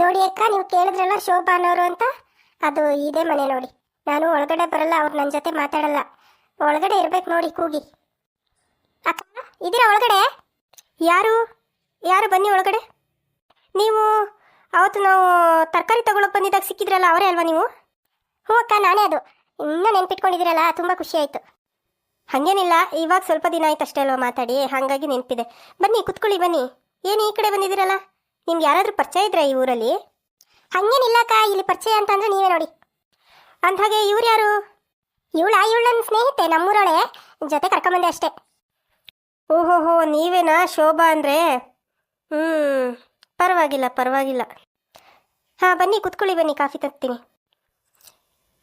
ನೋಡಿ ಅಕ್ಕ, ನೀವು ಕೇಳಿದ್ರಲ್ಲ ಶೋಭಾ ಅನ್ನೋರು ಅಂತ? ಅದು ಇದೇ ಮನೆ ನೋಡಿ. ನಾನು ಒಳಗಡೆ ಬರಲ್ಲ, ಅವ್ರು ನನ್ನ ಜೊತೆ ಮಾತಾಡಲ್ಲ. ಒಳಗಡೆ ಇರ್ಬೇಕು ನೋಡಿ, ಕೂಗಿ. ಅಕ್ಕ, ಇದೀರಾ ಒಳಗಡೆ? ಯಾರು? ಯಾರು ಬನ್ನಿ ಒಳಗಡೆ? ನೀವು, ಅವತ್ತು ನಾವು ತರಕಾರಿ ತಗೊಳಕ್ಕೆ ಬಂದಿದ್ದಾಗ ಸಿಕ್ಕಿದ್ರಲ್ಲ, ಅವರೇ ಅಲ್ವಾ ನೀವು? ಹ್ಞೂ ಅಕ್ಕ, ನಾನೇ ಅದು. ಇನ್ನೂ ನೆನ್ಪಿಟ್ಕೊಂಡಿದ್ದೀರಲ್ಲ, ತುಂಬ ಖುಷಿ ಆಯಿತು. ಹಾಗೇನಿಲ್ಲ, ಇವಾಗ ಸ್ವಲ್ಪ ದಿನ ಆಯ್ತು ಅಷ್ಟೇ ಅಲ್ವಾ ಮಾತಾಡಿ, ಹಾಗಾಗಿ ನೆನಪಿದೆ. ಬನ್ನಿ, ಕುತ್ಕೊಳ್ಳಿ, ಬನ್ನಿ. ಏನು ಈ ಕಡೆ ಬಂದಿದ್ದೀರಲ್ಲ? ನಿಮ್ಗೆ ಯಾರಾದರೂ ಪರಿಚಯ ಇದ್ರಾ ಈ ಊರಲ್ಲಿ? ಹಂಗೇನಿಲ್ಲ ಅಕ್ಕ ಇಲ್ಲಿ ಪರಿಚಯ ಅಂತಂದ್ರೆ ನೀವೇ ನೋಡಿ. ಅಂದ್ಹಾಗೆ ಇವ್ರು ಯಾರು? ಇವಳ ಇವಳು ನನ್ನ ಸ್ನೇಹಿತೆ ನಮ್ಮೂರೊಳೆ? ಜೊತೆ ಕರ್ಕೊಂಬಂದೆ ಅಷ್ಟೇ. ಓಹೋಹೋ, ನೀವೇನಾ ಶೋಭಾ ಅಂದರೆ? ಹ್ಞೂ ಪರವಾಗಿಲ್ಲ ಪರವಾಗಿಲ್ಲ. ಹಾಂ, ಬನ್ನಿ, ಕುತ್ಕೊಳ್ಳಿ, ಬನ್ನಿ, ಕಾಫಿ ತರ್ತೀನಿ.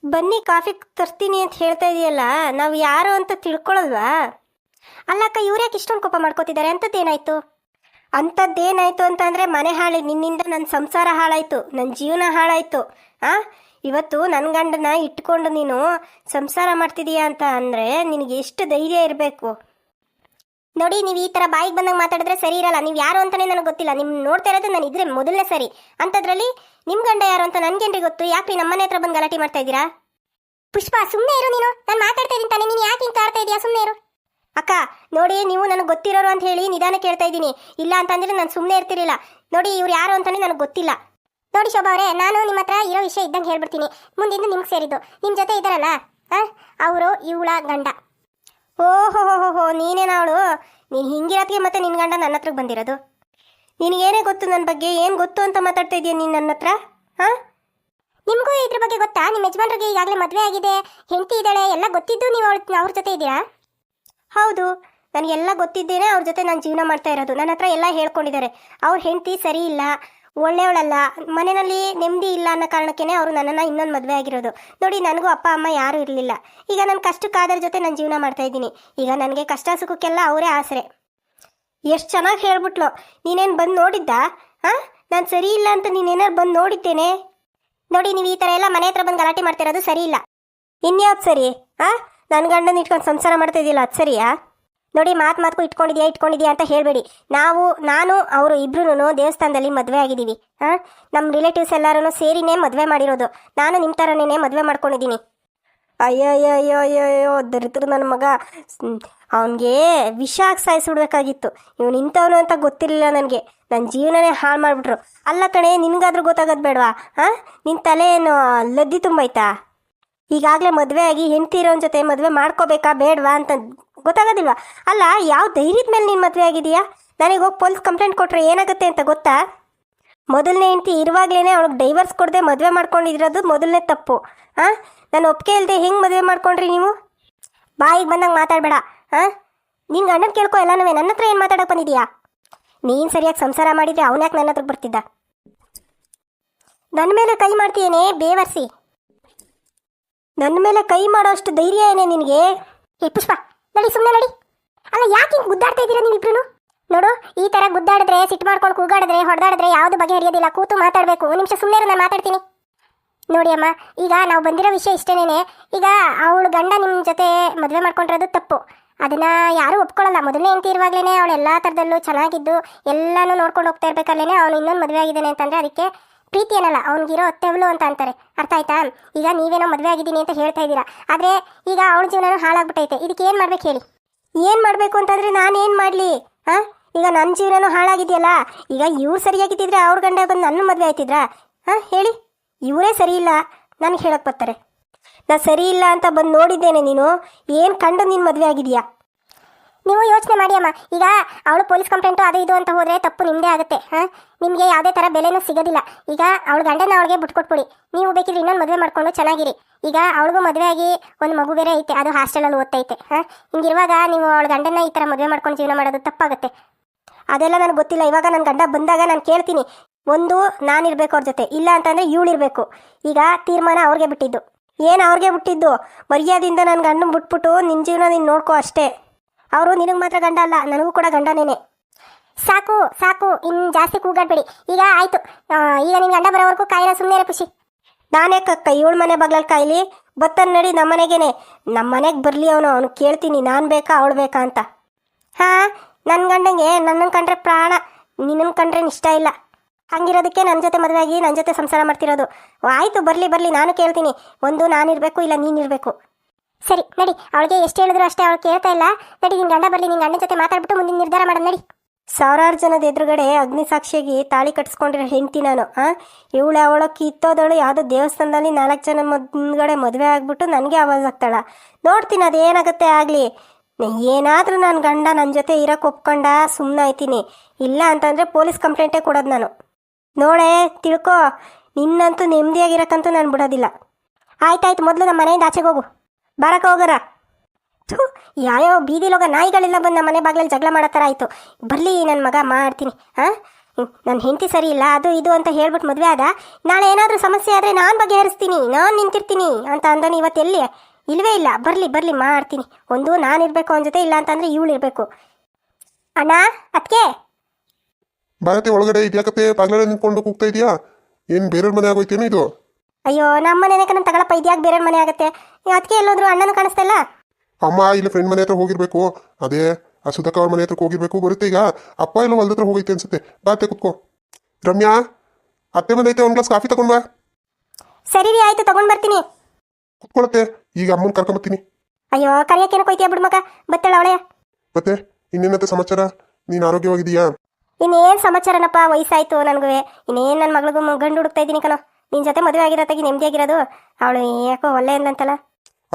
ಬನ್ನಿ, ಕಾಫಿ ತರ್ತೀನಿ ಅಂತ ಹೇಳ್ತಾ ಇದೆಯಲ್ಲ, ನಾವು ಯಾರು ಅಂತ ತಿಳ್ಕೊಳ್ಳಲ್ವಾ ಅಲ್ಲ ಅಕ್ಕ ಇವ್ರ್ಯಾಕೆ ಇಷ್ಟೊಂದು ಕೋಪ ಮಾಡ್ಕೋತಿದ್ದಾರೆ ಅಂಥದ್ದೇನಾಯ್ತು ಅಂಥದ್ದೇನಾಯ್ತು ಅಂತಂದರೆ ಮನೆ ಹಾಳಿ, ನಿನ್ನಿಂದ ನನ್ನ ಸಂಸಾರ ಹಾಳಾಯ್ತು ನನ್ನ ಜೀವನ ಹಾಳಾಯ್ತು. ಆ? ಇವತ್ತು ನನ್ನ ಗಂಡನ ಇಟ್ಕೊಂಡು ನೀನು ಸಂಸಾರ ಮಾಡ್ತಿದೀಯಾ ಅಂತ ಅಂದರೆ ನಿನಗೆ ಎಷ್ಟು ಧೈರ್ಯ ಇರಬೇಕು? ನೋಡಿ, ನೀವು ಈ ಥರ ಬಾಯಿಗೆ ಬಂದಾಗ ಮಾತಾಡಿದ್ರೆ ಸರಿ ಇರಲ್ಲ. ನೀವು ಯಾರು ಅಂತಾನೆ ನನಗೆ ಗೊತ್ತಿಲ್ಲ. ನಿಮ್ ನೋಡ್ತಾ ಇರೋದು ನಾನು ಇದ್ರೆ ಮೊದಲನೇ ಸರಿ. ಅಂಥದ್ರಲ್ಲಿ ನಿಮ್ಮ ಗಂಡ ಯಾರು ಅಂತ ನನಗೇನ್ರಿ ಗೊತ್ತು. ಯಾಕೆ ನಮ್ಮ ಮನೆ ಹತ್ರ ಬಂದು ಗಲಾಟೆ ಮಾಡ್ತಾ ಇದ್ದೀರಾ? ಪುಷ್ಪ ಸುಮ್ಮನೆ ಇರು ನೀನು. ನಾನು ಮಾತಾಡ್ತಾ ಇದ್ದೀನಿ ತಾನೆ. ನೀನು ಯಾಕೆ ಹಿಂಗೆ ಕಾಡ್ತಾ ಇದೀಯಾ? ಸುಮ್ಮನೆ ಇರು. ಅಕ್ಕ, ನೋಡಿ, ನೀವು ನನಗೆ ಗೊತ್ತಿರೋರು ಅಂತ ಹೇಳಿ ನಿಧಾನ ಕೇಳ್ತಾ ಇದ್ದೀನಿ. ಇಲ್ಲ ಅಂತಂದ್ರೆ ನಾನು ಸುಮ್ಮನೆ ಇರ್ತಿರಲಿಲ್ಲ. ನೋಡಿ, ಇವ್ರು ಯಾರು ಅಂತಾನೆ ನನಗೆ ಗೊತ್ತಿಲ್ಲ. ನೋಡಿ, ಶೋಭಾ ಅವರೇ, ನಾನು ನಿಮ್ಮ ಹತ್ರ ಇರೋ ವಿಷಯ ಇದ್ದಂಗೆ ಹೇಳ್ಬಿಡ್ತೀನಿ. ಮುಂದಿಂದ ನಿಮ್ಗೆ ಸೇರಿದ್ದು. ನಿಮ್ಮ ಜೊತೆ ಇದ್ದಾರಲ್ಲ ಅವರು, ಇವಳ ಗಂಡ. ಓಹೋ ಹೋ ಹೋ ನೀನೇನ ಅವಳು? ನೀನು ಹಿಂಗಿರೋತ್ತಿಗೆ ಮತ್ತೆ ನಿನ್ನ ಗಂಡ ನನ್ನ ಹತ್ರಕ್ಕೆ ಬಂದಿರೋದು? ನಿನಗೇನೇ ಗೊತ್ತು ನನ್ನ ಬಗ್ಗೆ, ಏನು ಗೊತ್ತು ಅಂತ ಮಾತಾಡ್ತಾ ಇದೀಯ ನೀನು ನನ್ನ ಹತ್ರ ಹಾಂ ನಿಮಗೂ ಇದ್ರ ಬಗ್ಗೆ ಗೊತ್ತಾ? ನಿಮ್ಮ ಯಜಮಾನ್ರಿಗೆ ಈಗಾಗಲೇ ಮದುವೆ ಆಗಿದೆ, ಹೆಂಡತಿ ಇದ್ದಾಳೆ, ಎಲ್ಲ ಗೊತ್ತಿದ್ದು ನೀವು ಅವಳ ಅವ್ರ ಜೊತೆ ಇದ್ದೀರಾ ಹೌದು, ನನಗೆಲ್ಲ ಗೊತ್ತಿದ್ದೇನೆ, ಅವ್ರ ಜೊತೆ ನಾನು ಜೀವನ ಮಾಡ್ತಾ ಇರೋದು. ನನ್ನ ಹತ್ರ ಎಲ್ಲ ಹೇಳ್ಕೊಂಡಿದ್ದಾರೆ. ಅವ್ರ ಹೆಂಡತಿ ಸರಿ ಇಲ್ಲ, ಒಳ್ಳೆಯವಳಲ್ಲ, ಮನೆಯಲ್ಲಿ ನೆಮ್ಮದಿ ಇಲ್ಲ ಅನ್ನೋ ಕಾರಣಕ್ಕೇ ಅವರು ನನ್ನನ್ನು ಇನ್ನೊಂದು ಮದುವೆ ಆಗಿರೋದು. ನೋಡಿ, ನನಗೂ ಅಪ್ಪ, ಅಮ್ಮ ಯಾರೂ ಇರಲಿಲ್ಲ. ಈಗ ನನ್ನ ಕಷ್ಟಕ್ಕಾದ್ರ ಜೊತೆ ನಾನು ಜೀವನ ಮಾಡ್ತಾ ಇದ್ದೀನಿ. ಈಗ ನನಗೆ ಕಷ್ಟ ಸುಖಕ್ಕೆಲ್ಲ ಅವರೇ ಆಸರೆ. ಎಷ್ಟು ಚೆನ್ನಾಗಿ ಹೇಳ್ಬಿಟ್ಲು. ನೀನೇನು ಬಂದು ನೋಡಿದ್ದ? ಹಾಂ? ನಾನು ಸರಿ ಇಲ್ಲ ಅಂತ ನೀನೇನಾದ್ರು ಬಂದು ನೋಡಿದ್ದೇನೆ? ನೋಡಿ, ನೀವು ಈ ಥರ ಎಲ್ಲ ಮನೆ ಹತ್ರ ಬಂದು ಗಲಾಟೆ ಮಾಡ್ತಿರೋದು ಸರಿ ಇಲ್ಲ. ಇನ್ಯಾವ್ದು ಸರಿ? ಹಾಂ? ನನ್ನ ಗಂಡನ ಇಟ್ಕೊಂಡು ಸಂಸಾರ ಮಾಡ್ತಾ ಇದೆಯಲ್ಲ, ಅದು ಸರಿಯಾ? ನೋಡಿ, ಮಾತು ಮಾತ್ಕು ಇಟ್ಕೊಂಡಿದ್ಯಾ ಇಟ್ಕೊಂಡಿದ್ಯಾ ಅಂತ ಹೇಳಬೇಡಿ. ನಾವು, ನಾನು, ಅವರು ಇಬ್ರು ದೇವಸ್ಥಾನದಲ್ಲಿ ಮದುವೆ ಆಗಿದ್ದೀವಿ. ಹಾಂ? ನಮ್ಮ ರಿಲೇಟಿವ್ಸ್ ಎಲ್ಲರೂ ಸೇರಿನೇ ಮದುವೆ ಮಾಡಿರೋದು. ನಾನು ನಿಮ್ಮ ಥರನೇ ಮದುವೆ ಮಾಡ್ಕೊಂಡಿದ್ದೀನಿ. ಅಯ್ಯೋ ಅಯ್ಯೋ ಅಯ್ಯೋ ಅಯ್ಯೋ ಅಯ್ಯೋ ದರಿದ್ರ ನನ್ನ ಮಗ ಅವನಿಗೆ ವಿಷ ಹಾಕಿ ಸಾಯಿಸ್ಬಿಡ್ಬೇಕಾಗಿತ್ತು ಇವನು ಇಂಥವನು ಅಂತ ಗೊತ್ತಿರಲಿಲ್ಲ ನನಗೆ. ನನ್ನ ಜೀವನನೇ ಹಾಳು ಮಾಡಿಬಿಟ್ರು. ಅಲ್ಲ ಕಣೆ, ನಿನಗಾದ್ರೂ ಗೊತ್ತಾಗೋದು ಬೇಡವಾ? ಹಾಂ? ನಿನ್ನ ತಲೆ ಏನು ಲದ್ದಿ ತುಂಬೈತಾ ಈಗಾಗಲೇ ಮದುವೆ ಆಗಿ ಹೆಂಡತಿ ಇರೋನ್ ಜೊತೆ ಮದುವೆ ಮಾಡ್ಕೋಬೇಕಾ ಬೇಡವಾ ಅಂತ ಗೊತ್ತಾಗೋದಿಲ್ವಾ? ಅಲ್ಲ, ಯಾವ ಧೈರ್ಯದ ಮೇಲೆ ನೀನು ಮದುವೆ ಆಗಿದೆಯಾ ನನಗೆ ಹೋಗಿ ಪೊಲೀಸ್ ಕಂಪ್ಲೇಂಟ್ ಕೊಟ್ಟರೆ ಏನಾಗುತ್ತೆ ಅಂತ ಗೊತ್ತಾ? ಮೊದಲನೇ ಹೆಂಡತಿ ಇರುವಾಗಲೇ ಅವಳಿಗೆ ಡೈವರ್ಸ್ ಕೊಡದೆ ಮದುವೆ ಮಾಡ್ಕೊಂಡಿರೋದು ಮೊದಲನೇ ತಪ್ಪು. ಹಾಂ ನಾನು ಒಪ್ಪಿಗೆ ಇಲ್ಲದೆ ಹೆಂಗೆ ಮದುವೆ ಮಾಡ್ಕೊಂಡ್ರಿ ನೀವು? ಬಾಯಿಗೆ ಬಂದಂಗೆ ಮಾತಾಡಬೇಡ ಹಾಂ ನಿನ್ನ ಗಂಡನ ಕೇಳ್ಕೊ ನಾವೇ ನನ್ನ ಹತ್ರ ಏನು ಮಾತಾಡೋಕೆ ಬಂದಿದೀಯಾ? ನೀನು ಸರಿಯಾಗಿ ಸಂಸಾರ ಮಾಡಿದರೆ ಅವನ್ಯಾಕೆ ನನ್ನ ಹತ್ರ ಬರ್ತಿದ್ದ? ನನ್ನ ಮೇಲೆ ಕೈ ಮಾಡ್ತೀಯೇನೆ, ಬೇವರ್ಸಿ? ನನ್ನ ಮೇಲೆ ಕೈ ಮಾಡೋ ಅಷ್ಟು ಧೈರ್ಯ ಏನೇ ನಿನಗೆ? ಏ, ಪುಷ್ಪ, ನಡಿ ಸುಮ್ಮನೆ ನಡಿ. ಅಲ್ಲ, ಯಾಕೆ ಹಿಂಗೆ ಗುದ್ದಾಡ್ತಾ ಇದ್ದೀರಾ ನೀವಿಬ್ರು? ನೋಡು, ಈ ತರ ಗುದ್ದಾಡಿದ್ರೆ, ಸಿಟ್ಟು ಮಾಡ್ಕೊಂಡು ಕೂಗಾಡಿದ್ರೆ, ಹೊಡೆದಾಡಿದ್ರೆ ಯಾವುದು ಬಗೆಹರಿಯೋದಿಲ್ಲ ಕೂತು ಮಾತಾಡಬೇಕು. ನಿಮಿಷ ಸುಮ್ಮನೆ ನಾನು ಮಾತಾಡ್ತೀನಿ. ನೋಡಿ ಅಮ್ಮ, ಈಗ ನಾವು ಬಂದಿರೋ ವಿಷಯ ಇಷ್ಟೇನೆ ಈಗ ಅವಳು ಗಂಡ ನಿಮ್ಮ ಜೊತೆ ಮದುವೆ ಮಾಡ್ಕೊಂಡಿರೋದು ತಪ್ಪು. ಅದನ್ನ ಯಾರೂ ಒಪ್ಕೊಳ್ಳಲ್ಲ. ಮೊದಲನೇ ಹೆಂಡತಿ ಇರುವಾಗಲೇ ಅವಳು ಎಲ್ಲ ಥರದಲ್ಲೂ ಚೆನ್ನಾಗಿದ್ದು, ಎಲ್ಲನೂ ನೋಡ್ಕೊಂಡು ಹೋಗ್ತಾ ಇರಬೇಕಲ್ಲೇ ಅವನು ಇನ್ನೊಂದು ಮದುವೆ ಆಗಿದ್ದಾನೆ ಅಂತಂದ್ರೆ ಅದಕ್ಕೆ ಪ್ರೀತಿ ಏನಲ್ಲ, ಅವ್ನಿಗಿರೋ ತೆವಲು ಅಂತ ಅಂತಾರೆ. ಅರ್ಥ ಆಯ್ತಾ? ಈಗ ನೀವೇನೋ ಮದುವೆ ಆಗಿದ್ದೀನಿ ಅಂತ ಹೇಳ್ತಾ ಇದ್ದೀರಾ. ಆದರೆ ಈಗ ಅವಳ ಜೀವನ ಹಾಳಾಗ್ಬಿಟ್ಟೈತೆ. ಇದಕ್ಕೆ ಏನು ಮಾಡ್ಬೇಕು ಹೇಳಿ? ಏನು ಮಾಡಬೇಕು ಅಂತಂದರೆ ಏನು ಮಾಡಲಿ? ಹಾಂ? ಈಗ ನನ್ನ ಜೀವನನೂ ಹಾಳಾಗಿದೆಯಲ್ಲ? ಈಗ ಇವ್ರು ಸರಿಯಾಗಿದ್ದಿದ್ರೆ ಅವ್ರ ಗಂಡ ಬಂದು ನನ್ನ ಮದುವೆ ಆಯ್ತಿದ್ರಾ? ಹಾಂ? ಹೇಳಿ. ಇವರೇ ಸರಿ ಇಲ್ಲ ನನಗೆ ಹೇಳಕ್ಕೆ ಬರ್ತಾರೆ. ನಾನು ಸರಿ ಇಲ್ಲ ಅಂತ ಬಂದು ನೋಡಿದ್ದೇನೆ ನೀನು. ಏನು ಕಂಡು ನೀನು ಮದುವೆ ಆಗಿದೆಯಾ? ನೀವು ಯೋಚನೆ ಮಾಡಿ ಅಮ್ಮ. ಈಗ ಅವಳು ಪೊಲೀಸ್ ಕಂಪ್ಲೇಂಟು ಅದು ಇದು ಅಂತ ಹೋದರೆ ತಪ್ಪು ನಿಮ್ಮದೇ ಆಗುತ್ತೆ, ಹಾಂ? ನಿಮಗೆ ಯಾವುದೇ ಥರ ಬೆಲೆನೂ ಸಿಗೋದಿಲ್ಲ. ಈಗ ಅವಳ ಗಂಡನ ಅವಳಿಗೆ ಬಿಟ್ಕೊಟ್ಬಿಡಿ ನೀವು ಬೇಕಿದ್ರೆ ಇನ್ನೊಂದು ಮದುವೆ ಮಾಡ್ಕೊಂಡು ಚೆನ್ನಾಗಿರಿ. ಈಗ ಅವಳಿಗೂ ಮದುವೆ ಆಗಿ ಒಂದು ಮಗು ಬೇರೆ ಐತೆ, ಅದು ಹಾಸ್ಟೆಲಲ್ಲಿ ಓದ್ತೈತೆ ಹಾಂ? ಹಿಂಗಿರುವಾಗ ನೀವು ಅವಳ ಗಂಡನ ಈ ಥರ ಮದುವೆ ಮಾಡ್ಕೊಂಡು ಜೀವನ ಮಾಡೋದು ತಪ್ಪಾಗುತ್ತೆ. ಅದೆಲ್ಲ ನನಗೆ ಗೊತ್ತಿಲ್ಲ. ಇವಾಗ ನನ್ನ ಗಂಡ ಬಂದಾಗ ನಾನು ಕೇಳ್ತೀನಿ. ಒಂದು ನಾನಿರಬೇಕು ಅವ್ರ ಜೊತೆ. ಇಲ್ಲ ಅಂತಂದರೆ ಇವಳಿರಬೇಕು ಈಗ ತೀರ್ಮಾನ ಅವ್ರಿಗೆ ಬಿಟ್ಟಿದ್ದು. ಏನು ಅವ್ರಿಗೆ ಬಿಟ್ಟಿದ್ದು? ಮರ್ಯಾದೆಯಿಂದ ನನ್ನ ಗಂಡನ ಬಿಟ್ಬಿಟ್ಟು ನಿನ್ನ ಜೀವನ ನೀನು ನೋಡ್ಕೋ ಅಷ್ಟೇ. ಅವರು ನಿನಗೆ ಮಾತ್ರ ಗಂಡ ಅಲ್ಲ, ನನಗೂ ಕೂಡ ಗಂಡನೇನೆ. ಸಾಕು ಸಾಕು ಇನ್ನು ಜಾಸ್ತಿ ಕೂಗಾಡ್ಬೇಡಿ. ಈಗ ಆಯಿತು. ಈಗ ನಿನ್ನ ಗಂಡ ಬರೋವರೆಗೂ ಕಾಯಿನ ಸುಮ್ಮನೆ ಖುಷಿ. ನಾನೇ ಕಕ್ಕ ಇವಳ ಮನೆ ಬಗ್ಲಲ್ಲಿ ಕಾಯ್ಲಿ, ಬತ್ತನ್ ನಡಿ ನಮ್ಮ ಮನೆಗೇನೆ. ನಮ್ಮ ಮನೆಗೆ ಬರಲಿ ಅವನು ಅವನು ಕೇಳ್ತೀನಿ, ನಾನು ಬೇಕಾ, ಅವಳು ಬೇಕಾ ಅಂತ. ಹಾಂ ನನ್ನ ಗಂಡಂಗೆ ನನ್ನನ್ನು ಕಂಡ್ರೆ ಪ್ರಾಣ ನಿನ್ನನ್ನು ಕಂಡ್ರೆ ಇಷ್ಟ ಇಲ್ಲ. ಹಂಗಿರೋದಕ್ಕೆ ನನ್ನ ಜೊತೆ ಮದುವೆ ಆಗಿ ನನ್ನ ಜೊತೆ ಸಂಸಾರ ಮಾಡ್ತಿರೋದು. ಆಯಿತು, ಬರಲಿ ಬರಲಿ, ನಾನು ಕೇಳ್ತೀನಿ. ಒಂದು ನಾನಿರಬೇಕು ಇಲ್ಲ ನೀನಿರಬೇಕು ಸರಿ, ನಡಿ. ಅವಳಿಗೆ ಎಷ್ಟು ಹೇಳಿದ್ರು ಅಷ್ಟೇ ಅವಳು ಕೇಳ್ತಾ ಇಲ್ಲ. ನಡಿ, ನಿನ್ ಗಂಡ ಬರಲಿ, ನಿನ್ ಗಂಡನ ಜೊತೆ ಮಾತಾಡ್ಬಿಟ್ಟು ಮುಂದಿನ ನಿರ್ಧಾರ ಮಾಡೋದು ನಡಿ. ಸಾವಿರಾರು ಜನದ ಎದುರುಗಡೆ ಅಗ್ನಿ ಸಾಕ್ಷಿಯಾಗಿ ತಾಳಿ ಕಟ್ಸ್ಕೊಂಡಿರೋ ಹೆಂಡತಿ ನಾನು, ಆ? ಇವಳು ಅವಳ ಕಿತ್ತೋದವಳು ಯಾವುದೋ ದೇವಸ್ಥಾನದಲ್ಲಿ ನಾಲ್ಕು ಜನ ಮುಂದ್ಗಡೆ ಮದುವೆ ಆಗ್ಬಿಟ್ಟು ನನಗೆ ಆವಾಜ್ ಆಗ್ತಾಳ ನೋಡ್ತೀನಿ, ಅದೇನಾಗುತ್ತೆ ಆಗಲಿ. ಏನಾದರೂ ನನ್ನ ಗಂಡ ನನ್ನ ಜೊತೆ ಇರೋಕೆ ಒಪ್ಕೊಂಡ ಸುಮ್ಮನೆ ಆಯ್ತೀನಿ ಇಲ್ಲ ಅಂತಂದರೆ ಪೊಲೀಸ್ ಕಂಪ್ಲೇಂಟೇ ಕೊಡೋದು ನಾನು. ನೋಡೆ, ತಿಳ್ಕೊ. ನಿನ್ನಂತೂ ನೆಮ್ಮದಿಯಾಗಿರೋಕ್ಕಂತೂ ನಾನು ಬಿಡೋದಿಲ್ಲ. ಆಯ್ತಾಯ್ತು, ಮೊದಲು ನಮ್ಮ ಮನೆಯಿಂದ ಆಚೆಗೆ ಹೋಗು. ಬರಕ್ಕೆ ಹೋಗರ. ಥೂ, ಯಾವ್ಯಾವ ಬೀದಿಲೋಗ ನಾಯಿಗಳೆಲ್ಲ ಬಂದು ನಮ್ಮ ಮನೆ ಬಾಗಿಲಲ್ಲಿ ಜಗಳ ಮಾಡೋ ಥರ ಆಯಿತು. ಬರಲಿ ನನ್ನ ಮಗ ಮಾಡ್ತೀನಿ ಹಾಂ ನನ್ನ ಹೆಂಡತಿ ಸರಿ ಇಲ್ಲ, ಅದು ಇದು ಅಂತ ಹೇಳ್ಬಿಟ್ಟು ಮದುವೆ ಆದ. ನಾಳೆ ಏನಾದರೂ ಸಮಸ್ಯೆ ಆದರೆ ನಾನು ಬಗೆಹರಿಸ್ತೀನಿ ನಾನು ನಿಂತಿರ್ತೀನಿ ಅಂತ ಅಂದನು ಇವತ್ತು ಎಲ್ಲಿ? ಇಲ್ವೇ ಇಲ್ಲ, ಬರಲಿ ಬರಲಿ, ಮಾಡ್ತೀನಿ. ಒಂದು, ನಾನು ಇರಬೇಕು ಅವನ ಜೊತೆ ಇಲ್ಲ ಅಂತಂದರೆ ಇವಳು ಇರಬೇಕು. ಅಣ್ಣ ಅದಕ್ಕೆ ಭಾರತಿ, ಒಳಗಡೆ ಇದ್ಯಾಕತ್ತೆ ಬಾಗಿಲಲ್ಲಿ ನಿಂತ್ಕೊಂಡು ಕೂಗ್ತಾ ಇದೆಯಾ? ಏನು ಬೇರೆಯವ್ರ ಮನೆ ಆಗೋಯ್ತೇನೋ ಇದು? ಅಯ್ಯೋ ನಮ್ಮ ಮನೆನೇ ಕಣ ತಗೊಳಪ್ಪ ಇದ್ಯಾಕೆ ಬೇರೆ ಮನೆ ಆಗುತ್ತೆ? ಅದಕ್ಕೆ ಎಲ್ಲೋದ್ರು ಅಣ್ಣನೂ ಕಾಣಿಸ್ತಾ ಇಲ್ಲ? ಅಮ್ಮ ಇಲ್ಲಿ ಫ್ರೆಂಡ್ ಮನೆ ಹತ್ರ ಹೋಗಿರ್ಬೇಕು. ಅದೇ ಆ ಅವ್ರ ಮನೆ ಹತ್ರ ಹೋಗಿರ್ಬೇಕು. ಬರುತ್ತೆ ಈಗ. ಅಪ್ಪ ಎಲ್ಲ ಹೊಲ್ದ ಹತ್ರ ಹೋಗೈತೆ ಅನ್ಸುತ್ತೆ. ಬಾತೆ ಕುತ್ಕೋ. ರಮ್ಯಾ ಅತ್ತೆ ಬಂದೈತೆ ಒಂದು ಗ್ಲಾಸ್ ಕಾಫಿ ತಗೊಂಡ್ ಬಾ. ಸರಿ ರೀ ಆಯ್ತು ತಗೊಂಡ್ ಬರ್ತೀನಿ. ಕುತ್ಕೊಳತ್ತೆ ಈಗ ಅಮ್ಮನ ಕರ್ಕೊಂಬತ್ತೀನಿ ಅಯ್ಯೋ ಕರಿಯಕ್ಕೇನೋ ಕೊಯ್ತೀಯ ಬಿಡು ಮಗ. ಬತ್ತಳ ಅವಳೆ. ಮತ್ತೆ ಇನ್ನೇನತ್ತೆ ಸಮಾಚಾರ? ನೀನು ಆರೋಗ್ಯವಾಗಿದೀಯಾ ಇನ್ನೇನು ಸಮಾಚಾರನಪ್ಪ ವಯಸ್ಸಾಯ್ತು ನನಗೂ ಇನ್ನೇನು ನನ್ನ ಮಗಳಿಗೂ ಗಂಡು ಹುಡುಕ್ತಾ ಇದ್ದೀನಿ ಕಣೋ. ನಿನ್ನ ಜೊತೆ ಮದುವೆ ಆಗಿರತ್ತಾಗಿ ನೆಮ್ಮದಿಯಾಗಿರೋದು ಅವಳು ಯಾಕೋ ಒಳ್ಳೆ ಅಂದಂತಲ್ಲ.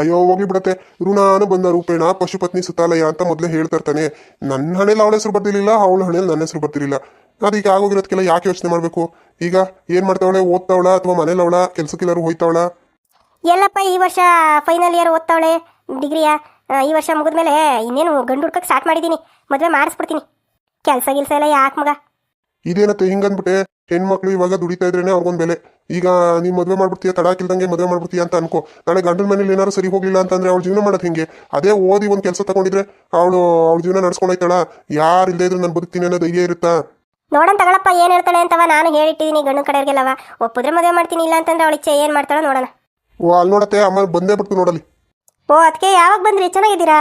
ಅಯ್ಯೋ ಹೋಗಿ ಬಿಡತ್ತೆ. ಋಣಾನು ಬಂದ ರೂಪೇಣ ಪಶುಪತ್ನಿ ಸುತಾಲಯ ಅಂತ ಮೊದಲೇ ಹೇಳ್ತಾ ಇರ್ತಾನೆ. ನನ್ನ ಹಣೆಯಲ್ಲಿ ಅವಳ ಹೆಸರು ಬರ್ತಿರ್ಲಿಲ್ಲ ಅವಳ ಹಣೆಯಲ್ಲಿ ನನ್ನ ಹೆಸರು ಬರ್ತಿರ್ಲಿಲ್ಲ ಅದೀಗ ಆಗೋಗಿರೋದಕ್ಕೆಲ್ಲ ಯಾಕೆ ಯೋಚನೆ ಮಾಡಬೇಕು? ಈಗ ಏನು ಮಾಡ್ತಾವಳೆ? ಓದ್ತಾವಳ ಅಥವಾ ಮನೇಲಿ ಅವಳ? ಕೆಲ್ಸಕ್ಕೆಲ್ಲರೂ ಹೋಯ್ತಾವಳ? ಎಲ್ಲಪ್ಪ ಈ ವರ್ಷ ಫೈನಲ್ ಇಯರ್ ಓದ್ತಾವಳೆ? ಡಿಗ್ರಿಯ? ಈ ವರ್ಷ ಮುಗಿದ್ಮೇಲೆ ಇನ್ನೇನು ಗಂಡು ಹುಡ್ಕಕ್ಕೆ ಸ್ಟಾರ್ಟ್ ಮಾಡಿದ್ದೀನಿ ಮದುವೆ ಮಾಡಿಸ್ಬಿಡ್ತೀನಿ. ಕೆಲಸ ಗಿಲ್ಸ ಎಲ್ಲ ಯಾಕೆ ಮಗ? ಇದೇನತ್ತೆ ಹಿಂಗಂದ್ಬಿಟ್ಟೆ ಹೆಣ್ಮಕ್ಳು ಇವಾಗ ದುಡಿತಾ ಇದ್ರೇನೆ ಅವ್ರಿಗೊಂದು ಬೆಲೆ. ಈಗ ನೀವು ಮದುವೆ ಮಾಡ್ಬಿಡ್ತೀಯ ತಡಾಕಿಲ್ದಂಗೆ ಮದುವೆ ಮಾಡ್ಬಿಡ್ತೀಯ ಅಂತ ಅನ್ಕೋ. ನಾಳೆ ಗಂಡನ ಮನೇಲಿ ಏನಾದ್ರು ಸರಿ ಹೋಗ್ಲಿಲ್ಲ ಅಂತಂದ್ರೆ ಅವ್ಳು ಜೀವನ ಮಾಡೋದು ಹಿಂಗೆ? ಅದೇ ಓದಿ ಒಂದು ಕೆಲಸ ತಗೊಂಡಿದ್ರೆ ಅವಳು ಅವಳ ಜೀವನ ನಡ್ಸ್ಕೊಂಡೈತಾಳ ಯಾರು ಇಲ್ಲದೆ ಇದ್ರೆ ನಾನು ಬದುಕ್ತೀನಿ ಅನ್ನೋ ಧೈರ್ಯ ಇರುತ್ತಾ? ನೋಡೋಣ ತಗೊಳಪ್ಪ ಏನು ಹೇಳ್ತಾಳೆ ಅಂತವ. ನಾನು ಹೇಳಿಟ್ಟಿದ್ದೀನಿ ಗಂಡು ಕಡೆಯವ್ರಿಗೆಲ್ಲವ. ಒಪ್ಪಿದ್ರೆ ಮದುವೆ ಮಾಡ್ತೀನಿ ಇಲ್ಲ ಅಂತಂದ್ರೆ ಅವಳ ಇಚ್ಛೆ ಏನು ಮಾಡ್ತಾಳ ನೋಡೋಣ. ಓ ಅಲ್ಲಿ ನೋಡತ್ತೆ ಅಮ್ಮ ಬಂದೇ ಬಿಡ್ತು ನೋಡಲಿ ಓ ಅದಕ್ಕೆ ಯಾವಾಗ ಬಂದ್ರಿ? ಚೆನ್ನಾಗಿದ್ದೀರಾ?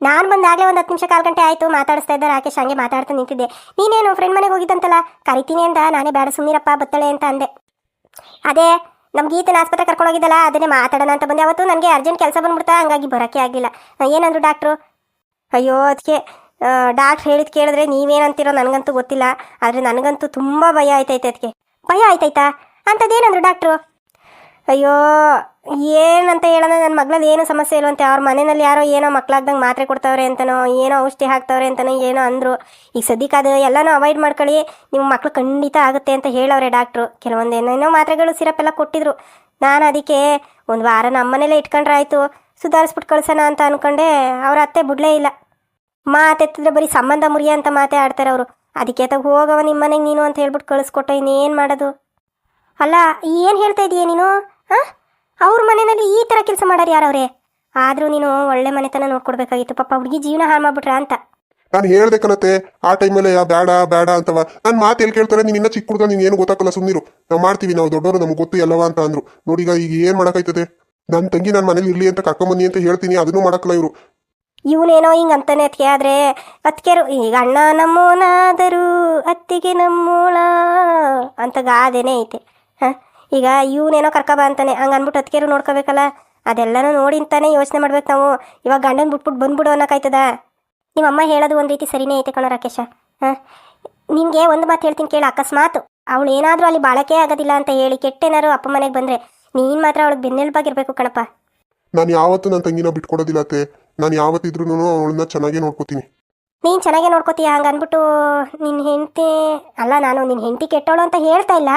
ನಾನು ಬಂದಾಗಲೇ ಒಂದು ಹತ್ತು ನಿಮಿಷ ಕಾಲು ಗಂಟೆ ಆಯ್ತು ಮಾತಾಡಿಸ್ತಾ ಇದ್ದಾರೆ ರಾಕೇಶ್ ಹಂಗೆ ಮಾತಾಡ್ತಾ ನಿಂತಿದ್ದೆ. ನೀನೇನು ಫ್ರೆಂಡ್ ಮನೆಗೆ ಹೋಗಿದ್ದಂತಲ್ಲ? ಕರಿತೀನಿ ಅಂತ ನಾನೇ ಬೇಡ ಸುಮ್ಮನಿರಪ್ಪ ಬತ್ತಳೆ ಅಂತ ಅಂದೆ. ಅದೇ ನಮ್ಮ ಗೀತನ ಆಸ್ಪತ್ರೆ ಕರ್ಕೊಂಡೋಗಿದ್ದಲ್ಲ ಅದನ್ನೇ ಮಾತಾಡೋಣ ಅಂತ ಬಂದೆ. ಅವತ್ತು ನನಗೆ ಅರ್ಜೆಂಟ್ ಕೆಲಸ ಬಂದ್ಬಿಡ್ತಾ, ಹಂಗಾಗಿ ಬರೋಕ್ಕೆ ಆಗಲಿಲ್ಲ ಏನಂದ್ರು ಡಾಕ್ಟ್ರು? ಅಯ್ಯೋ ಅದಕ್ಕೆ ಡಾಕ್ಟ್ರ್ ಹೇಳಿದ್ ಕೇಳಿದ್ರೆ ನೀವೇನಂತೀರೋ ನನಗಂತೂ ಗೊತ್ತಿಲ್ಲ. ಆದರೆ ನನಗಂತೂ ತುಂಬ ಭಯ ಆಯ್ತೈತೆ ಅದಕ್ಕೆ ಭಯ ಆಯ್ತಾಯ್ತಾ? ಅಂಥದ್ದೇನಂದ್ರು ಡಾಕ್ಟ್ರು? ಅಯ್ಯೋ ಏನಂತ ಹೇಳೋಣ ನನ್ನ ಮಗ್ಳಲ್ಲಿ ಏನು ಸಮಸ್ಯೆ ಇಲ್ವಂತೆ ಅವ್ರ ಮನೆಯಲ್ಲಿ ಯಾರೋ ಏನೋ ಮಕ್ಳಾಗ್ದಂಗೆ ಮಾತ್ರೆ ಕೊಡ್ತಾವ್ರೆ ಅಂತನೋ, ಏನೋ ಔಷಧಿ ಹಾಕ್ತಾವ್ರೆ ಅಂತನೋ, ಏನೋ ಅಂದರು. ಈಗ ಸದ್ಯಕ್ಕೆ ಅದು ಎಲ್ಲನೂ ಅವಾಯ್ಡ್ ಮಾಡ್ಕೊಳ್ಳಿ. ನಿಮ್ಮ ಮಕ್ಳು ಖಂಡಿತ ಆಗುತ್ತೆ ಅಂತ ಹೇಳವ್ರೆ ಡಾಕ್ಟ್ರು ಕೆಲವೊಂದು ಏನೇನೋ ಮಾತ್ರೆಗಳು ಸಿರಪ್ ಎಲ್ಲ ಕೊಟ್ಟಿದ್ರು. ನಾನು ಅದಕ್ಕೆ ಒಂದು ವಾರ ನಮ್ಮನೇಲೆ ಇಟ್ಕೊಂಡ್ರೆ ಆಯಿತು. ಸುಧಾರಿಸ್ಬಿಟ್ಟು ಕಳ್ಸೋಣ ಅಂತ ಅನ್ಕೊಂಡೆ. ಅವ್ರ ಅತ್ತೆ ಬಿಡಲೇ ಇಲ್ಲ. ಮಾತೆತ್ತಿದ್ರೆ ಬರೀ ಸಂಬಂಧ ಮುರಿಯ ಅಂತ ಮಾತೇ ಆಡ್ತಾರೆ ಅವರು. ಅದಕ್ಕೆ ತಗ ಹೋಗವ ನಿಮ್ಮ ಮನೆಗೆ ನೀನು ಅಂತ ಹೇಳ್ಬಿಟ್ಟು ಕಳಿಸ್ಕೊಟ್ಟೆ ಇನ್ನೇನು ಮಾಡೋದು? ಅಲ್ಲ, ಏನು ಹೇಳ್ತಾ ಇದೀಯ ನೀನು? ಹಾಂ ಅವ್ರ ಮನೆಯಲ್ಲಿ ಈ ಥರ ಕೆಲಸ ಮಾಡೋರು ಯಾರವ್ರೆ? ಆದ್ರೂ ನೀನು ಒಳ್ಳೆ ಮನೆತನ ನೋಡ್ಕೊಡ್ಬೇಕಾಗಿತ್ತು. ಪಾಪ ಹುಡುಗಿ ಜೀವನ ಹಾಳು ಮಾಡ್ಬಿಟ್ರ ಅಂತ. ನಾನು ಹೇಳ್ದೆ ಕಣತ್ತೆ ಆ ಟೈಮಲ್ಲಿ ಯಾ ಬೇಡ ಬೇಡ ಅಂತವ. ನನ್ನ ಮಾತು ಎಲ್ಲಿ ಕೇಳ್ತಾರೆ ನೀನು ಇನ್ನ ಚಿಕ್ಕ ಹುಡುಗ ನೀನು ಏನು ಗೊತ್ತಾಗಲ್ಲ ಸುಮ್ಮನಿರು ನಾವು ಮಾಡ್ತೀವಿ ನಾವು ದೊಡ್ಡವರು ನಮ್ಗೆ ಗೊತ್ತು ಎಲ್ಲವ ಅಂತ ಅಂದ್ರು. ನೋಡಿ ಈಗ ಈಗ ಏನು ಮಾಡೋಕ್ಕಾಯ್ತದೆ? ನನ್ನ ತಂಗಿ ನನ್ನ ಮನೇಲಿ ಇರ್ಲಿ ಅಂತ ಕರ್ಕೊಂಬನ್ನಿ ಅಂತ ಹೇಳ್ತೀನಿ ಅದನ್ನು ಮಾಡಕ್ಕಲ್ಲ ಇವರು. ಇವನೇನೋ ಹಿಂಗ ಅಂತಾನೆ ಅತ್ಕೆ ಆದ್ರೆ ಅತ್ಕೆರು ಈಗ ಅಣ್ಣ ನಮ್ಮೋನಾದರೂ ಅತ್ತಿಗೆ ನಮ್ಮೋಳ ಅಂತ ಗಾದೆನೆ ಐತೆ. ಹಾಂ? ಈಗ ಇವನೇನೋ ಬಾ ಅಂತಾನೆ. ಹಂಗ ಅಂದ್ಬಿಟ್ಟು ಅತ್ಕೇರು ನೋಡ್ಕೋಬೇಕಲ್ಲ. ಅದೆಲ್ಲನೂ ನೋಡಿ ಅಂತಾನೆ ಯೋಚನೆ ಮಾಡ್ಬೇಕು ನಾವು. ಇವಾಗ ಗಂಡನ ಬಿಟ್ಬಿಟ್ಟು ಬಂದ್ಬಿಡು ಅನ್ನೋಕ್ಕಾಯ್ತದ ನಿಮ್ಮಮ್ಮ ಹೇಳೋದು ಒಂದು ರೀತಿ ಸರಿನೇ ಐತೆ ಕಣೋ ರಾಕೇಶ. ಹಾಂ? ನಿಮಗೆ ಒಂದು ಮಾತು ಹೇಳ್ತೀನಿ ಕೇಳಿ ಅಕಸ್ಮಾತ್. ಅವಳು ಏನಾದರೂ ಅಲ್ಲಿ ಬಾಳಕೆ ಆಗೋದಿಲ್ಲ ಅಂತ ಹೇಳಿ ಕೆಟ್ಟೇನಾರು ಅಪ್ಪ ಮನೆಗೆ ಬಂದರೆ ನೀನು ಮಾತ್ರ ಅವಳಿಗೆ ಬೆನ್ನೆಲುಬಾಗಿರ್ಬೇಕು ಕಣಪ್ಪ. ನಾನು ಯಾವತ್ತೂ ನನ್ನ ತಂಗಿನ ಬಿಟ್ಕೊಡೋದಿಲ್ಲ ಅತ್ತೆ. ನಾನು ಯಾವತ್ತಿದ್ರೂ ಅವಳನ್ನ ಚೆನ್ನಾಗೇ ನೋಡ್ಕೋತೀನಿ. ನೀನು ಚೆನ್ನಾಗೇ ನೋಡ್ಕೋತೀಯ? ಹಂಗೆ ಅಂದ್ಬಿಟ್ಟು ನಿನ್ನ ಹೆಂಡತಿ ಅಲ್ಲ ನಾನು ನಿನ್ನ ಹೆಂಡತಿ ಕೆಟ್ಟವಳು ಅಂತ ಹೇಳ್ತಾ ಇಲ್ಲ.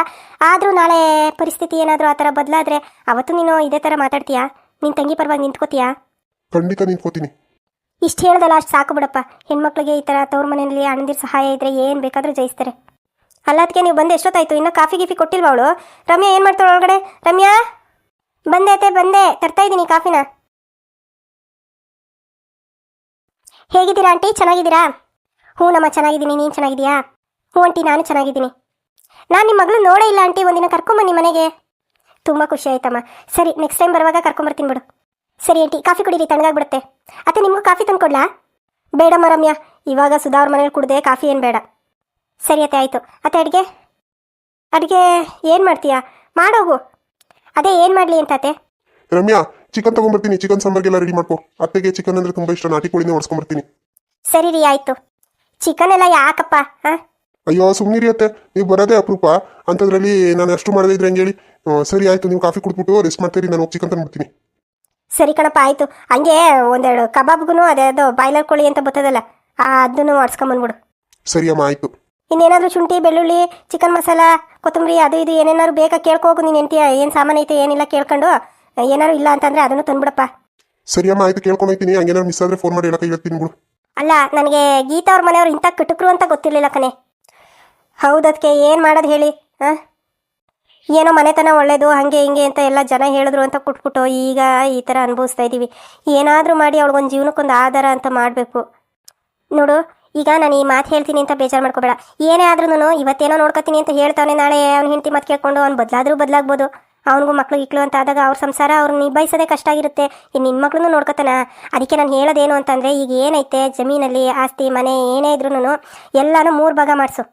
ಆದರೂ ನಾಳೆ ಪರಿಸ್ಥಿತಿ ಏನಾದರೂ ಆ ಥರ ಬದಲಾದರೆ ಅವತ್ತು ನೀನು ಇದೇ ಥರ ಮಾತಾಡ್ತೀಯಾ? ನಿನ್ನ ತಂಗಿ ಪರವಾಗಿ ನಿಂತ್ಕೋತೀಯಾ? ಖಂಡಿತ ನಿಂತ್ಕೋತೀನಿ ಇಷ್ಟು ಹೇಳ್ದಲ್ಲ ಅಷ್ಟು ಸಾಕು ಬಿಡಪ್ಪ. ಹೆಣ್ಮಕ್ಳಿಗೆ ಈ ಥರ ತವ್ರ ಮನೆಯಲ್ಲಿ ಅಣ್ಣದಿರ ಸಹಾಯ ಇದ್ದರೆ ಏನು ಬೇಕಾದರೂ ಜಯಿಸ್ತಾರೆ. ಅಲ್ಲ ಅದಕ್ಕೆ ನೀವು ಬಂದು ಎಷ್ಟೊತ್ತಾಯ್ತು? ಇನ್ನೂ ಕಾಫಿ ಗೀಫಿ ಕೊಟ್ಟಿಲ್ವಾ ಅವಳು? ರಮ್ಯಾ ಏನು ಮಾಡ್ತಾಳೆ ಒಳಗಡೆ? ರಮ್ಯಾ? ಬಂದೆ ಅತ್ತೆ ಬಂದೆ. ತರ್ತಾ ಇದ್ದೀನಿ ಕಾಫಿನ. ಹೇಗಿದ್ದೀರಾ ಆಂಟಿ? ಚೆನ್ನಾಗಿದ್ದೀರಾ? ಹ್ಞೂ ನಮ್ಮ ಚೆನ್ನಾಗಿದ್ದೀನಿ. ನೀನು ಚೆನ್ನಾಗಿದೆಯಾ ಹ್ಞೂ ಆಂಟಿ, ನಾನು ಚೆನ್ನಾಗಿದ್ದೀನಿ. ನಾನು ನಿಮ್ಮ ಮಗಳು ನೋಡೇ ಇಲ್ಲ ಆಂಟಿ, ಒಂದಿನ ಕರ್ಕೊಂಬನ್ನಿ ಮನೆಗೆ. ತುಂಬ ಖುಷಿ ಆಯ್ತಮ್ಮ. ಸರಿ ನೆಕ್ಸ್ಟ್ ಟೈಮ್ ಬರುವಾಗ ಕರ್ಕೊಂಬರ್ತೀನಿ ಬಿಡು. ಸರಿ ಆಂಟಿ, ಕಾಫಿ ಕುಡೀರಿ, ತಣ್ಣಗಾಗ್ಬಿಡುತ್ತೆ. ಅತ್ತೆ, ನಿಮಗೂ ಕಾಫಿ ತಂದು ಕೊಡ್ಲಾ ಬೇಡಮ್ಮ ರಮ್ಯಾ, ಇವಾಗ ಸುಧಾ ಅವ್ರ ಮನೇಲಿ ಕುಡ್ದೆ ಕಾಫಿ ಏನು ಬೇಡ. ಸರಿ ಅತ್ತೆ, ಆಯಿತು. ಅತ್ತೆ, ಅಡುಗೆ? ಅಡುಗೆ ಏನು ಮಾಡ್ತೀಯಾ? ಮಾಡೋಗು. ಅದೇ ಏನು ಮಾಡಲಿ ಅಂತಾತೆ? ರಮ್ಯಾ ಚಿಕನ್ ತಗೊಂಡ್ಬರ್ತೀನಿ ಚಿಕನ್ ಸಾಂಬಾರ್ಗೆಲ್ಲ ರೆಡಿ ಮಾಡ್ಕೊ. ಅತ್ತೆಗೆ ಚಿಕನ್ ಅಂದ್ರೆ ತುಂಬಾ ಇಷ್ಟ ನಾಟಿ ಕೋಳಿನೇ ಹೊಡ್ಸ್ಕೊಂಬರ್ತೀನಿ ಸರಿ ರೀ ಆಯ್ತು. ಚಿಕನ್ ಎಲ್ಲ ಯಾಕಪ್ಪ ಹಾಂ? ಅಯ್ಯೋ ಸುಮ್ಮನಿರಿ ಅತ್ತೆ. ನೀವು ಬರೋದೇ ಅಪರೂಪ. ಅಂತದ್ರಲ್ಲಿ ನಾನು ಅಷ್ಟು ಮಾಡದೇ ಇದ್ರೆ ಹಂಗೆ ಹೇಳಿ? ಆ, ಸರಿ ಆಯ್ತು ನೀವು ಕಾಫಿ ಕುಡ್ಬಿಟ್ಟು ರೆಸ್ಟ್ ಮಾಡ್ತೀರಿ ನಾನು ಹೋಗಿ ಚಿಕನ್ ತಂದ್ಬಿಡ್ತೀನಿ. ಸರಿ ಕಣಪ್ಪ ಆಯ್ತು. ಹಂಗೆ ಒಂದೆರಡು ಕಬಾಬ್ಗೂ ಅದೇ ಅದು ಬಾಯ್ಲರ್ ಕೋಳಿ ಅಂತ ಬರ್ತದಲ್ಲ ಆ, ಅದನ್ನು ಹೊಡ್ಸ್ಕೊಂಬಂದ್ಬಿಡು ಸರಿ ಅಮ್ಮ ಆಯ್ತು. ಇನ್ನೇನಾದ್ರೂ ಶುಂಠಿ ಬೆಳ್ಳುಳ್ಳಿ ಚಿಕನ್ ಮಸಾಲ ಕೊತ್ತಂಬರಿ ಅದು ಇದು ಏನೇನಾದ್ರು ಬೇಕಾ ಕೇಳ್ಕೋಗು ನೀನು ಎಂಟಿ ಏನು ಸಾಮಾನು ಐತೆ ಏನಿಲ್ಲ ಕೇಳ್ಕೊಂಡು. ಏನಾರು ಇಲ್ಲ ಅಂತಂದ್ರೆ ಅದನ್ನು ತಂದ್ಬಿಡಪ್ಪ. ಸರಿ ಅಮ್ಮ ಆಯ್ತು ಕೇಳ್ಕೊಂಡೋಗ್ತೀನಿ ಹಂಗೇನಾರು ಮಿಸ್ ಆದ್ರೆ ಫೋನ್ ಮಾಡಿ ಹೇಳಕ್ಕೆ ಹೇಳ್ತೀನಿ ಬಿಡು. ಅಲ್ಲ ನನಗೆ ಗೀತಾ ಅವ್ರ ಮನೆಯವ್ರು ಇಂಥ ಕಿಟುಕರು ಅಂತ ಗೊತ್ತಿರಲಿಲ್ಲ ಕಣೆ. ಹೌದಕ್ಕೆ ಅದಕ್ಕೆ ಏನು ಮಾಡೋದು ಹೇಳಿ ಹಾಂ ಏನೋ ಮನೆತನ ಒಳ್ಳೇದು ಹಾಗೆ ಹಿಂಗೆ ಅಂತ ಎಲ್ಲ ಜನ ಹೇಳಿದ್ರು ಅಂತ ಕೊಟ್ಬಿಟ್ಟು ಈಗ ಈ ಥರ ಅನುಭವಿಸ್ತಾ ಇದ್ದೀವಿ. ಏನಾದರೂ ಮಾಡಿ ಅವಳಿಗೊಂದು ಜೀವನಕ್ಕೊಂದು ಆಧಾರ ಅಂತ ಮಾಡಬೇಕು. ನೋಡು ಈಗ ನಾನು ಈ ಮಾತು ಹೇಳ್ತೀನಿ ಅಂತ ಬೇಜಾರು ಮಾಡ್ಕೋಬೇಡ. ಏನೇ ಆದ್ರೂ ಇವತ್ತೇನೋ ನೋಡ್ಕೊತೀನಿ ಅಂತ ಹೇಳ್ತಾನೆ ನಾಳೆ ಅವ್ನ ಹೆಂಡತಿ ಮಾತು ಕೇಳ್ಕೊಂಡು ಅವ್ನು ಬದಲಾದರೂ ಬದಲಾಗ್ಬೋದು. ಅವನಿಗೂ ಮಕ್ಳು ಇಕ್ಳು ಅಂತ ಆದಾಗ ಅವ್ರ ಸಂಸಾರ ಅವ್ರು ನಿಭಾಯಿಸೋದೇ ಕಷ್ಟ ಆಗಿರುತ್ತೆ. ಇನ್ನು ನಿನ್ನ ಮಕ್ಳನ್ನೂ ನೋಡ್ಕೊತಾನ. ಅದಕ್ಕೆ ನಾನು ಹೇಳೋದೇನು ಅಂತಂದರೆ, ಈಗ ಏನೈತೆ ಜಮೀನಲ್ಲಿ ಆಸ್ತಿ, ಮನೆ ಏನೇ ಇದ್ರೂ ಎಲ್ಲನೂ ಮೂರು ಭಾಗ ಮಾಡಿಸು.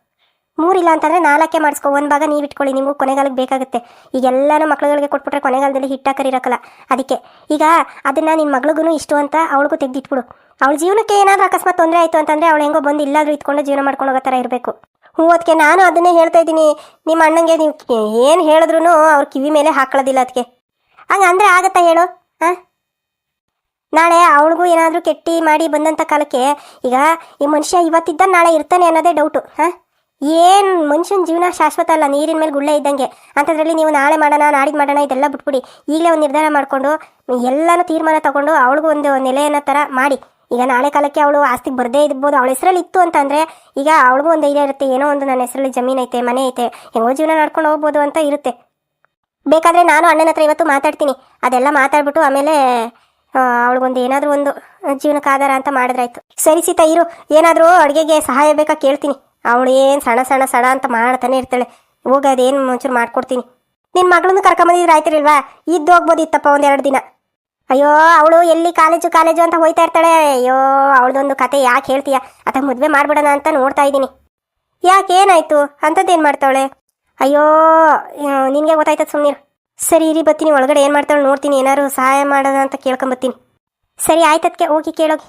ಮೂರಿಲ್ಲ ಅಂತಂದರೆ ನಾಲ್ಕೇ ಮಾಡಿಸ್ಕೊ. ಒಂದು ಭಾಗ ನೀವು ಇಟ್ಕೊಳ್ಳಿ, ನಿಮಗೂ ಕೊನೆಗಾಲಕ್ಕೆ ಬೇಕಾಗುತ್ತೆ. ಈಗ ಎಲ್ಲನೂ ಮಕ್ಳುಗಳಿಗೆ ಕೊಟ್ಬಿಟ್ರೆ ಕೊನೆಗಾಲದಲ್ಲಿ ಹಿಟ್ಟಾಕರಿರಕ್ಕಲ್ಲ ಅದಕ್ಕೆ ಈಗ ಅದನ್ನು ನಿನ್ನ ಮಗಳಿಗೂ ಇಷ್ಟು ಅಂತ ಅವಳಿಗೂ ತೆಗೆದಿಟ್ಬಿಡು. ಅವಳ ಜೀವನಕ್ಕೆ ಏನಾದರೂ ಅಕಸ್ಮಾತ್ ತೊಂದರೆ ಆಯಿತು ಅಂತಂದರೆ ಅವಳು ಹೆಂಗೋ ಬಂದು ಇಲ್ಲಾದರೂ ಇಟ್ಕೊಂಡು ಜೀವನ ಮಾಡ್ಕೊಂಡು ಹೋಗೋ ಥರ ಇರಬೇಕು. ಹ್ಞೂ ಅದಕ್ಕೆ ನಾನು ಅದನ್ನೇ ಹೇಳ್ತಾ ಇದ್ದೀನಿ. ನಿಮ್ಮ ಅಣ್ಣಂಗೆ ನೀವು ಏನು ಹೇಳಿದ್ರು ಅವ್ರ ಕಿವಿ ಮೇಲೆ ಹಾಕೊಳ್ಳೋದಿಲ್ಲ ಅದಕ್ಕೆ ಹಂಗಂದ್ರೆ ಆಗತ್ತಾ ಹೇಳು, ಹಾಂ? ನಾಳೆ ಅವಳಿಗೂ ಏನಾದರೂ ಕೆಟ್ಟಿ ಮಾಡಿ ಬಂದಂಥ ಕಾಲಕ್ಕೆ ಈಗ ಈ ಮನುಷ್ಯ ಇವತ್ತಿದ್ದ ನಾಳೆ ಇರ್ತಾನೆ ಅನ್ನೋದೇ ಡೌಟು ಹಾಂ? ಏನು ಮನುಷ್ಯನ ಜೀವನ ಶಾಶ್ವತ ಅಲ್ಲ, ನೀರಿನ ಮೇಲೆ ಗುಳ್ಳೆ ಇದ್ದಂಗೆ. ಅಂಥದ್ರಲ್ಲಿ ನೀವು ನಾಳೆ ಮಾಡೋಣ ನಾಡಿದ್ದು ಮಾಡೋಣ ಇದೆಲ್ಲ ಬಿಟ್ಬಿಡಿ. ಈಗಲೇ ಒಂದು ನಿರ್ಧಾರ ಮಾಡಿಕೊಂಡು ಎಲ್ಲನೂ ತೀರ್ಮಾನ ತಗೊಂಡು ಅವಳಿಗೂ ಒಂದು ನೆಲೆಯನ್ನ ಥರ ಮಾಡಿ. ಈಗ ನಾಳೆ ಕಾಲಕ್ಕೆ ಅವಳು ಆಸ್ತಿ ಬರದೇ ಇರ್ಬೋದು, ಅವಳ ಹೆಸರಲ್ಲಿ ಇತ್ತು ಅಂತಂದರೆ ಈಗ ಅವಳಿಗೂ ಒಂದು ಧೈರ್ಯ ಇರುತ್ತೆ, ಏನೋ ಒಂದು ನನ್ನ ಹೆಸರಲ್ಲಿ ಜಮೀನು ಐತೆ, ಮನೆ ಐತೆ, ಹೆಂಗೋ ಜೀವನ ನಡ್ಕೊಂಡು ಹೋಗ್ಬೋದು ಅಂತ ಇರುತ್ತೆ. ಬೇಕಾದರೆ ನಾನು ಅಣ್ಣನ ಹತ್ರ ಇವತ್ತು ಮಾತಾಡ್ತೀನಿ. ಅದೆಲ್ಲ ಮಾತಾಡ್ಬಿಟ್ಟು ಆಮೇಲೆ ಅವಳಿಗೊಂದು ಏನಾದರೂ ಒಂದು ಜೀವನಕ್ಕೆ ಆಧಾರ ಅಂತ ಮಾಡಿದ್ರಾಯ್ತು. ಸರಿ ಸೀತಾ, ಇರು. ಏನಾದರೂ ಅಡುಗೆಗೆ ಸಹಾಯ ಬೇಕಾ ಕೇಳ್ತೀನಿ. ಅವಳು ಏನು ಸಣ್ಣ ಸಣ್ಣ ಸಣ ಅಂತ ಮಾಡ್ತಾನೆ ಇರ್ತಾಳೆ. ಹೋಗಿ ಅದೇನು ಒಂಚೂರು ಮಾಡ್ಕೊಡ್ತೀನಿ. ನಿನ್ನ ಮಗಳನ್ನು ಕರ್ಕೊಂಬಂದಿದ್ರೆ ಆಯ್ತಿರಲ್ವಾ? ಇದ್ದು ಹೋಗ್ಬೋದಿತ್ತಪ್ಪ ಒಂದೆರಡು ದಿನ. ಅಯ್ಯೋ, ಅವಳು ಎಲ್ಲಿ ಕಾಲೇಜು ಕಾಲೇಜು ಅಂತ ಹೋಯ್ತಾ ಇರ್ತಾಳೆ. ಅಯ್ಯೋ, ಅವಳದೊಂದು ಕತೆ ಯಾಕೆ ಹೇಳ್ತೀಯ? ಅಥವಾ ಮದುವೆ ಮಾಡ್ಬಿಡೋಣ ಅಂತ ನೋಡ್ತಾ ಇದ್ದೀನಿ. ಯಾಕೆ ಏನಾಯ್ತು? ಅಂಥದ್ದೇನು ಮಾಡ್ತಾವಳೆ? ಅಯ್ಯೋ ನಿನಗೆ ಗೊತ್ತಾಯ್ತದ ಸುಮ್ಮನಿರು ಸರಿ, ಇರಿ, ಬರ್ತೀನಿ. ಒಳಗಡೆ ಏನು ಮಾಡ್ತಾಳೆ ನೋಡ್ತೀನಿ. ಏನಾದ್ರು ಸಹಾಯ ಮಾಡೋಣ ಅಂತ ಕೇಳ್ಕೊಂಬತ್ತೀನಿ. ಸರಿ ಆಯ್ತದಕ್ಕೆ ಹೋಗಿ ಕೇಳೋಗಿ.